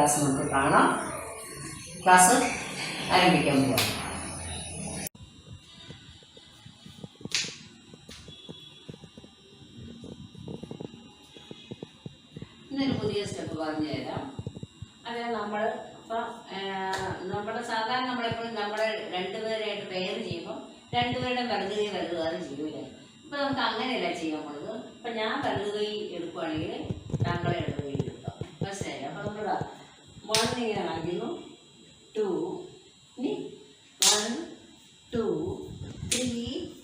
Class നമുക്ക് കാണാം. Class ആരംഭിക്കാൻ പോവാം. ഇന്നൊരു പുതിയ സ്റ്റെപ്പ് പറഞ്ഞു തരാം. അത് നമ്മൾ ഇപ്പം നമ്മുടെ സാധാരണ നമ്മളെപ്പോഴും നമ്മുടെ രണ്ടുപേരായിട്ട് പെയർ ചെയ്യുമ്പോൾ രണ്ടുപേരുടെ വലതുകൈ വലുതാറും ചെയ്യൂലേ ഇപ്പം നമുക്ക് അങ്ങനെയല്ല ചെയ്യാൻ പോകുന്നത് ഇപ്പം ഞാൻ വലതുകൈ എടുക്കുവാണെങ്കിൽ താങ്കളെ ഇടതുകൈ എടുക്കാം മനസ്സിലായില്ല അപ്പം നമ്മൾ വൺ ഇങ്ങനെ കാണിക്കുന്നു ടു ഇനി one two three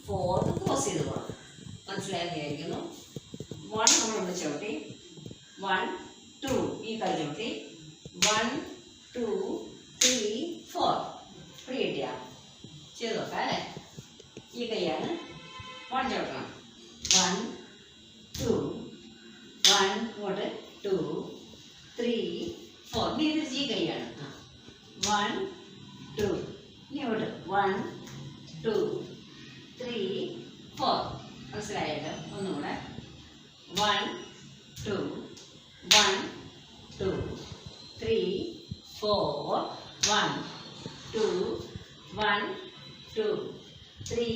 four close ചെയ്ത് പോകണം മനസ്സിലായെന്ന് വിചാരിക്കുന്നു വൺ നമ്മളിവിടെ ചവിട്ടി. വൺ ടു ഈ കൈ ചവിട്ടി. One two three four free കിട്ടിയ? ചെയ്ത് നോക്കാം അല്ലേ? ഈ കൈയാണ് വൺ ചവിട്ടണം. വൺ ടു വൺ ഇങ്ങോട്ട്. ടു ത്രീ ഫോർ നീ ഇത് ജി കൈയാണ് വൺ ടു ഇനി ഇവിടെ വൺ ടു ത്രീ ഫോർ മനസ്സിലായല്ലോ? ഒന്നുകൂടെ. One two one two three four one two one two three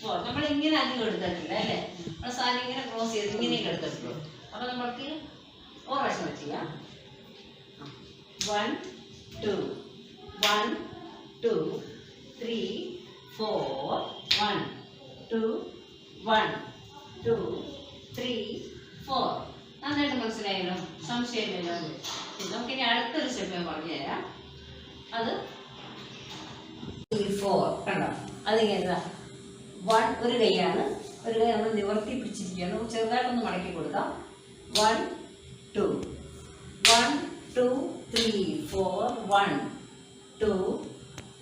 four നമ്മൾ ഇങ്ങനെ അധികം എടുത്തിട്ടില്ല അല്ലേ? നമ്മൾ സാധനം ഇങ്ങനെ ക്രോസ് ചെയ്ത് ഇങ്ങനെയൊക്കെ എടുത്തിട്ടുള്ളൂ അപ്പോൾ നമ്മൾക്ക് ഒരു പ്രാവശ്യം ചെയ്യാം. One two one two three four one two one two three four നന്നായിട്ട് മനസ്സിലായല്ലോ? സംശയമില്ലല്ലോ നമുക്ക് ഇനി അടുത്തൊരു സ്റ്റെപ്പ് ഞാൻ പറഞ്ഞു തരാം. അത് ഫോർ കണ്ടോ? അതിങ്ങനെ വൺ ഒരു കൈയാണ്. ഒരു കൈ നമ്മൾ നിവർത്തി പിടിച്ചിരിക്കുകയാണ്. ചെറുതായിട്ടൊന്ന് മടക്കി കൊടുക്കാം. One two one two three four one two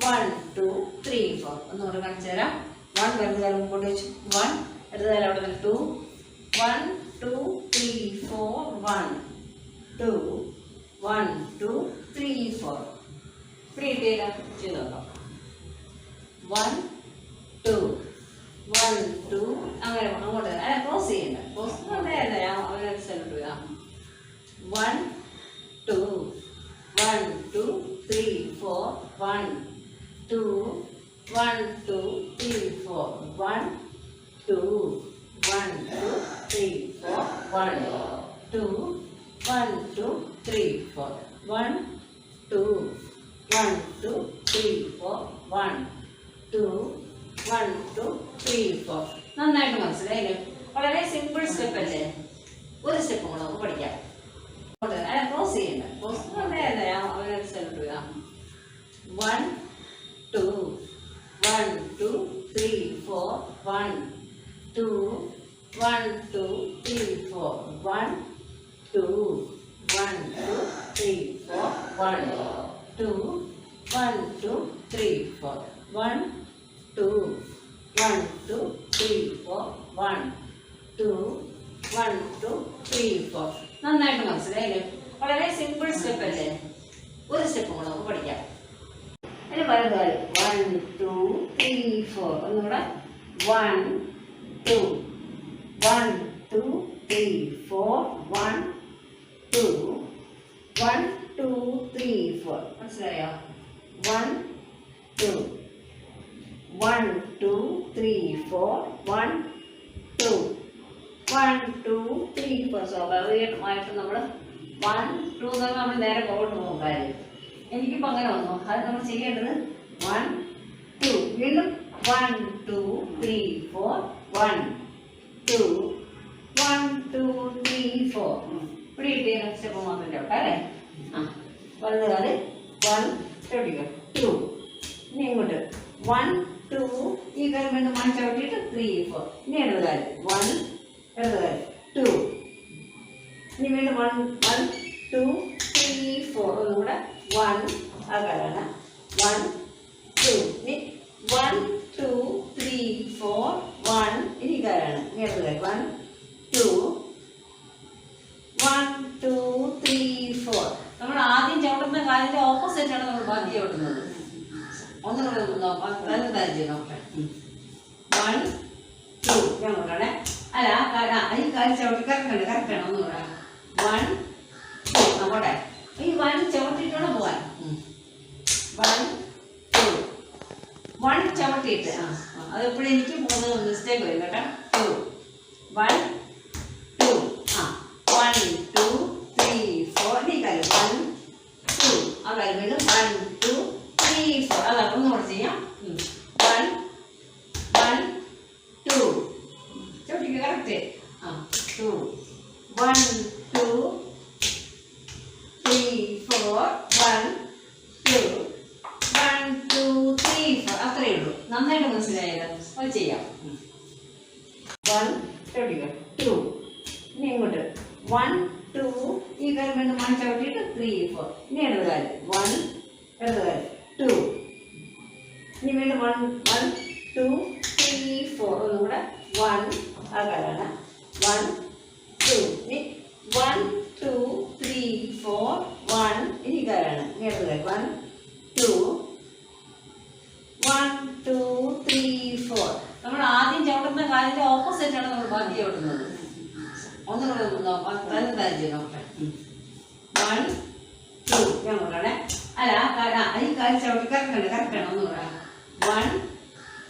one two three four ഒന്നുകൂടെ കാണിച്ചു തരാം. വൺ കാലം മുമ്പോട്ട് വെച്ചു. വൺ കാലം അവിടെ to one two three four one two one two three four free കിട്ടിയില്ല ചെയ്ത് നോക്കാം. വൺ ടു വൺ ടു അങ്ങനെ അങ്ങോട്ട്. അല്ല ക്ലോസ് ചെയ്യണ്ട. ക്ലോസ് അല്ല ഞാൻ അവരനുസരിച്ച് ആ one two one two three four one two one two three four one two one two three four one two one two three four one two one two three four one two one two three four നന്നായിട്ട് മനസ്സിലായില്ലേ? വളരെ simple step അല്ലേ? ഒരു step കൂടെ നമുക്ക് പഠിക്കാം. Cross ചെയ്യണ്ട. Cross one two one two three four one two one two three four one two one two three four one two one two three four one two one two three four one two one two three four നന്നായിട്ട് മനസ്സിലായില്ലേ വളരെ simple step അല്ലേ ഒരു step കൂടെ നമുക്ക് പഠിക്കാം അതിന് വലുതായി വൺ ടു ത്രീ ഫോർ ഒന്നുകൂടെ one two one two three four one two one two three four മനസ്സിലായോ? One two one two three four one two one two three four സ്വാഭാവികമായിട്ട് നമ്മൾ വൺ ടു എന്ന് നമ്മൾ നേരെ പോകട്ട് പോകും കാര്യം എനിക്കിപ്പോൾ അങ്ങനെ വന്നു. അത് നമ്മൾ ചെയ്യേണ്ടത് വൺ ടു വീണ്ടും one two three four one two one two three four ഇവിടെ കിട്ടിയ സ്റ്റെപ്പ് മാത്രം ചവിട്ടാം അല്ലേ? ആ. വലത് കാൽ വൺ ചവിട്ടിക്കോ ടു ഇനി ഇങ്ങോട്ട്. വൺ ടു ഈ കാലം വീണ്ടും വൺ ചവിട്ടിയിട്ട് ത്രീ ഫോർ ഇനി ഇടത് വൺ ഇടത് ടു ഇനി വീണ്ടും one one two three four ഒന്നും കൂടെ വൺ കാലാണ് വൺ ടു ഇനി one two three four one ഇനി ഈ ഇങ്ങനെ കാൽ one two one two three four നമ്മൾ ആദ്യം ചവിട്ടുന്ന ഓപ്പോസിറ്റ് ആണ് നമ്മൾ ബാക്കി ചവിട്ടുന്നത്. ഒന്നുകൂടെ ഒന്ന് നോക്കാം. നോക്കാം വൺ ടു ഞാൻ നോക്കണേ അല്ല ആ കാ- ആ, ഈ കാൽ ചവിട്ടി. കറക്റ്റാണ് കറക്റ്റാണ് ഒന്നുകൂടെ വൺ ടു ഈ വൺ ചവിട്ടിയിട്ടാണ് പോവാൻ. വൺ ടു വൺ ചവിട്ടിയിട്ട്. ആ അതെപ്പോഴും എനിക്ക് മൂന്ന് മിസ്റ്റേക്ക് വരും കേട്ടോ. ടു വൺ ടു ആ വൺ ടു ത്രീ ഫോർ നീ കാര്യം. വൺ ടു ആ കാര്യം വീണ്ടും വൺ ടു ത്രീ ഫോർ അതാ ഒന്നുകൂടെ ചെയ്യാം. വൺ വൺ ടു ചവിട്ടിക്ക് കറക്റ്റ് ആ to one two three four one two one two three four അത്രയേ ഉള്ളൂ നന്നായിട്ട് മനസ്സിലായത് അത് ചെയ്യാം വൺ ചവിട്ടിക്കോ ടു ഇനി ഇങ്ങോട്ട് വൺ ടു ഈ കാര്യം വീണ്ടും. വൺ ചവിട്ടിയിട്ട് ത്രീ ഫോർ ഇനി ഇടത് കാൽ വൺ ഇടത് ടു ഇനി വീണ്ടും. One one two three four ഒന്നും കൂടെ. വൺ ആ കാലാണ് വൺ ടു ഇനി one two three four one ഇനി കാലാണ് ഇനി ഇടത് കാൽ one two one two three four നമ്മൾ ആദ്യം ചവിട്ടുന്ന കാലിന്റെ ഓപ്പോസിറ്റ് ആണ് നമ്മൾ ബാക്കി ചവിട്ടുന്നത് ഒന്നുകൂടെ ഒന്ന് നോക്കട്ടെ വൺ ടു ഞാൻ നോക്കണേ അല്ല ഈ ചവിട്ടി കറക്കണം കറക്കണം ഒന്നുകൂടെ വൺ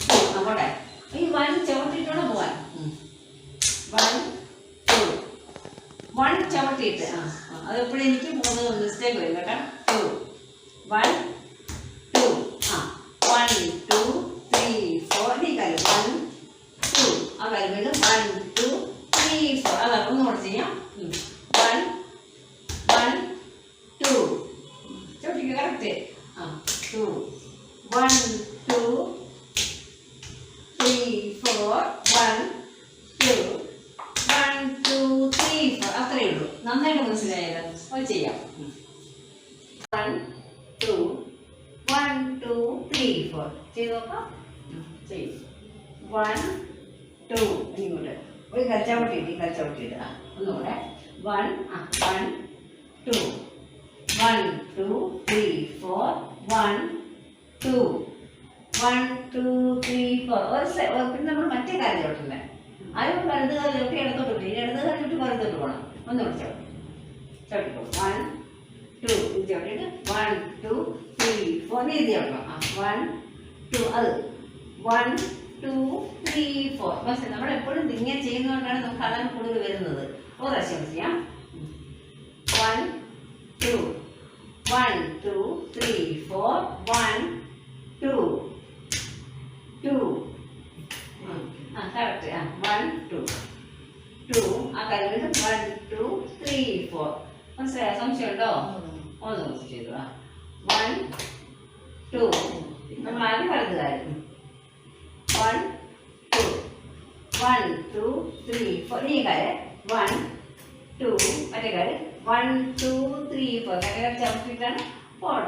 ടു നോക്കട്ടെ ഈ വൺ ചവിട്ടിട്ടാണ് പോവാൻ വൺ ടു വൺ ചവിട്ടിയിട്ട് ആ, അതെപ്പോഴും എനിക്ക് മൂന്ന് മിസ്റ്റേക്ക് വരും കേട്ടോ. ടു വൺ ടു ആ വൺ ടു ത്രീ ഫോർ ഈ കാര്യം വൺ ടു ആ കാര്യം വീണ്ടും വൺ ടു ത്രീ ഫോർ അതാ ഒന്നുകൂടെ ചെയ്യാം വൺ വൺ ടു ചവിട്ടിക്ക് ആ to one two three four one two one two three four അത്രയേ ഉള്ളൂ. നന്നായിട്ട് മനസ്സിലായത് അത് ചെയ്യാം. One two one two three four ചെയ്ത്. നോക്കാം ചെയ്യും വൺ ടു ഇങ്ങോട്ട് ഒരു കച്ചവട്ടി കച്ചവട്ടി ഇടുക ഒന്നുകൂടെ one one two one two three four one two one two three four ഒരു പിന്നെ നമ്മൾ മറ്റേ കാര്യം ചോട്ടല്ലേ ആരും വലത് കാലിലോട്ട് ഇടത്തോട്ട് ഇനി ഇടത് കാലിലോട്ട് വലത്തോട്ട് പോകണം. ഒന്ന് വിളിച്ചോ ചവിട്ടിക്കോ one two ചോട്ടിട്ട് one two three four നീ ഇത് ചവിട്ടണം. ആ വൺ ടു അത്. വൺ ടു ത്രീ ഫോർ മനസ്സിലായി നമ്മൾ എപ്പോഴും ഇങ്ങനെ ചെയ്യുന്നതുകൊണ്ടാണ് നമുക്ക് അതാണ് കൂടുതൽ വരുന്നത്. ഒരു പ്രാവശ്യം ചെയ്യാം. One two one two three four one two to ആ ആ. വൺ ടു ടു ആ നമ്മൾ ആദ്യം ഫോർ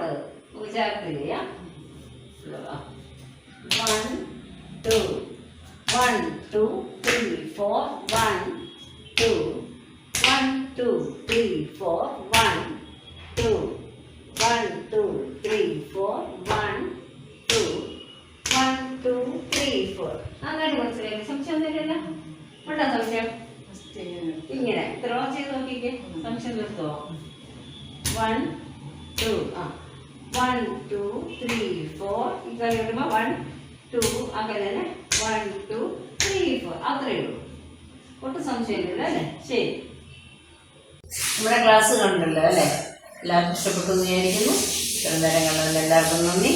ചെയ്യാം one two one two three four one two one two three four one two one two three four one two one two three four നന്നായിട്ട് മനസ്സിലായി സംശയം ഒന്നുമില്ലല്ലോ. ഉണ്ടോ സംശയം? ഇങ്ങനെ. ഇത്ര ചെയ്ത് നോക്കിക്കേ. സംശയം തീർത്തോ? വൺ ടു ആ. വൺ ടു ത്രീ ഫോർ ഈ കളി വരുമ്പോൾ വൺ ടു ആ തന്നെ. വൺ ടു ത്രീ ഫോർ അത്രയേ ഉള്ളൂ. ഒട്ടും സംശയമില്ല അല്ലേ? ശരി. നമ്മുടെ ക്ലാസ് കണ്ടല്ലോ അല്ലേ? എല്ലാവർക്കും ഇഷ്ടപ്പെട്ടു വിചാരിക്കുന്നു. നേരം കണ്ടതിൽ എല്ലാവർക്കും നന്ദി.